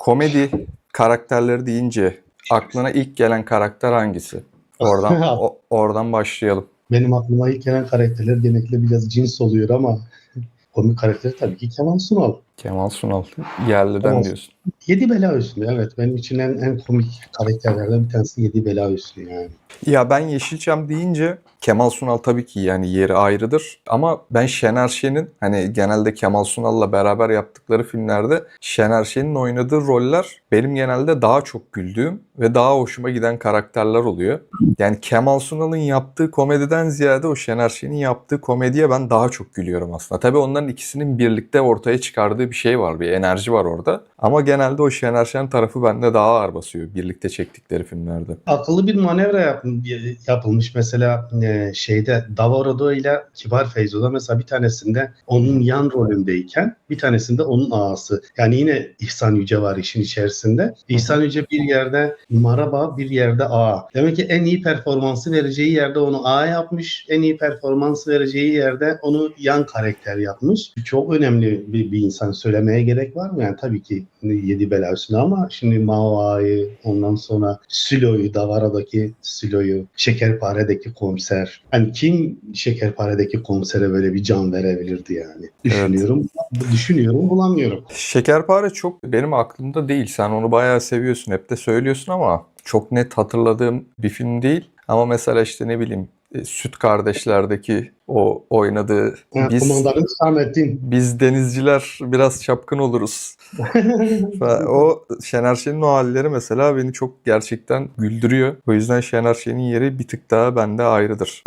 komedi karakterleri deyince aklına ilk gelen karakter hangisi? Oradan o- oradan başlayalım. Benim aklıma ilk gelen karakterler genellikle biraz cins oluyor ama komik karakteri tabii ki Kemal Sunal. Kemal Sunal. Yerliden Kemal- diyorsun. Yedi Bela Hüsnü evet benim için en, en komik karakterlerden bir tanesi Yedi Bela Hüsnü yani. Ya ben Yeşilçam deyince Kemal Sunal tabii ki yani yeri ayrıdır. Ama ben Şener Şen'in hani genelde Kemal Sunal'la beraber yaptıkları filmlerde Şener Şen'in oynadığı roller benim genelde daha çok güldüğüm ve daha hoşuma giden karakterler oluyor. Yani Kemal Sunal'ın yaptığı komediden ziyade o Şener Şen'in yaptığı komediye ben daha çok gülüyorum aslında. Tabii onların ikisinin birlikte ortaya çıkardığı bir şey var, bir enerji var orada. Ama genelde o Şener Şen tarafı bende daha ağır basıyor birlikte çektikleri filmlerde. Akıllı bir manevra yap- yapılmış mesela e, şeyde Davorodo ile Kibar Feyzo'da mesela bir tanesinde onun yan rolündeyken bir tanesinde onun ağası. Yani yine İhsan Yüce var işin içerisinde. İhsan Yüce bir yerde maraba bir yerde ağa. Demek ki en iyi performansı vereceği yerde onu ağa yapmış. En iyi performansı vereceği yerde onu yan karakter yapmış. Çok önemli bir, bir insan söylemeye gerek var mı? Yani tabii ki yedi bela üstüne ama şimdi Mao Ağa'yı ondan sonra Sülo'yu, Davara'daki Sülo'yu, Şekerpare'deki komiser. Hani kim Şekerpare'deki komisere böyle bir can verebilirdi yani? Düşünüyorum, düşünüyorum bulamıyorum. Şekerpare çok benim aklımda değil. Sen onu bayağı seviyorsun. Hep de söylüyorsun ama çok net hatırladığım bir film değil. Ama mesela işte ne bileyim e, Süt Kardeşler'deki o oynadığı Ha, biz biz denizciler biraz çapkın oluruz. O Şener Şen'in o halleri mesela beni çok gerçekten güldürüyor. O yüzden Şener Şen'in yeri bir tık daha bende ayrıdır.